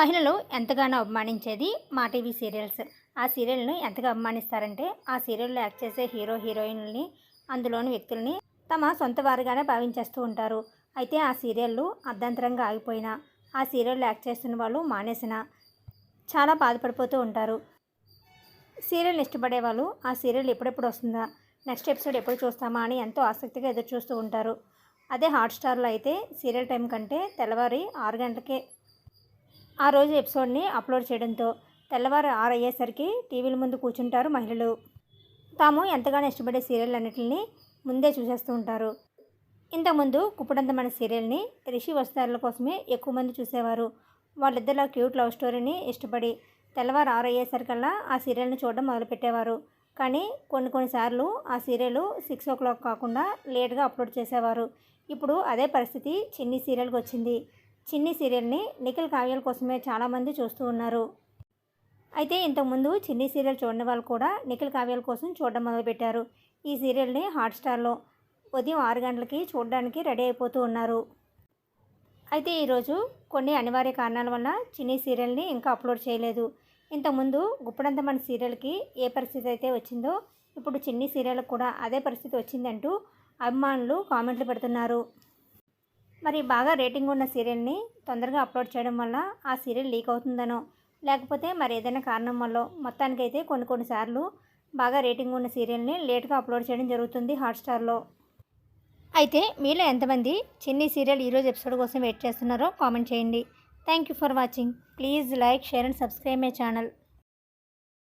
మహిళలు ఎంతగానో అవమానించేది మా టీవీ సీరియల్స్. ఆ సీరియల్ను ఎంతగా అవమానిస్తారంటే ఆ సీరియల్లో యాక్ట్ చేసే హీరో హీరోయిన్లని అందులోని వ్యక్తుల్ని తమ సొంత వారిగానే భావించేస్తూ ఉంటారు. అయితే ఆ సీరియళ్ళు అర్ధాంతరంగా ఆగిపోయినా ఆ సీరియల్లో యాక్ట్ చేస్తున్న వాళ్ళు మానేసిన చాలా బాధపడిపోతూ ఉంటారు. సీరియల్ని ఇష్టపడే వాళ్ళు ఆ సీరియల్ ఎప్పుడెప్పుడు వస్తుందా నెక్స్ట్ ఎపిసోడ్ ఎప్పుడు చూస్తామా అని ఎంతో ఆసక్తిగా ఎదురు చూస్తూ ఉంటారు. అదే హాట్స్టార్లో అయితే సీరియల్ టైం కంటే తెల్లవారి ఆరు గంటలకే ఆ రోజు ఎపిసోడ్ని అప్లోడ్ చేయడంతో తెల్లవారు ఆరు అయ్యేసరికి టీవీల ముందు కూర్చుంటారు మహిళలు. తాము ఎంతగానో ఇష్టపడే సీరియల్ అన్నిటిని ముందే చూసేస్తూ ఉంటారు. ఇంతకుముందు కుప్పుడంతమైన సీరియల్ని రిషి వస్తారుల కోసమే ఎక్కువ మంది చూసేవారు. వాళ్ళిద్దరిలో క్యూట్ లవ్ స్టోరీని ఇష్టపడి తెల్లవారు ఆరు అయ్యేసరికల్లా ఆ సీరియల్ని చూడడం మొదలుపెట్టేవారు. కానీ కొన్ని కొన్నిసార్లు ఆ సీరియల్ సిక్స్ ఓ క్లాక్ కాకుండా లేట్గా అప్లోడ్ చేసేవారు. ఇప్పుడు అదే పరిస్థితి చిన్ని సీరియల్కి వచ్చింది. చిన్ని సీరియల్ని నిఖిల్ కావ్యాల కోసమే చాలామంది చూస్తూ ఉన్నారు. అయితే ఇంతకుముందు చిన్ని సీరియల్ చూడని వాళ్ళు కూడా నిఖిల్ కావ్యాల కోసం చూడడం మొదలుపెట్టారు. ఈ సీరియల్ని హాట్స్టార్లో ఉదయం ఆరు గంటలకి చూడడానికి రెడీ అయిపోతూ ఉన్నారు. అయితే ఈరోజు కొన్ని అనివార్య కారణాల వల్ల చిన్ని సీరియల్ని ఇంకా అప్లోడ్ చేయలేదు. ఇంతకుముందు గుప్పడంత మన సీరియల్కి ఏ పరిస్థితి అయితే వచ్చిందో ఇప్పుడు చిన్ని సీరియల్కి కూడా అదే పరిస్థితి వచ్చిందంటూ అభిమానులు కామెంట్లు పెడుతున్నారు. మరి బాగా రేటింగ్ ఉన్న సీరియల్ని తొందరగా అప్లోడ్ చేయడం వల్ల ఆ సీరియల్ లీక్ అవుతుందనో లేకపోతే మరి ఏదైనా కారణం వల్ల మొత్తానికైతే కొన్ని కొన్నిసార్లు బాగా రేటింగ్ ఉన్న సీరియల్ని లేట్గా అప్లోడ్ చేయడం జరుగుతుంది హాట్స్టార్లో. అయితే మీలో ఎంతమంది చిన్ని సీరియల్ ఈరోజు ఎపిసోడ్ కోసం వెయిట్ చేస్తున్నారో కామెంట్ చేయండి. Thank you for watching. Please like share and subscribe my channel.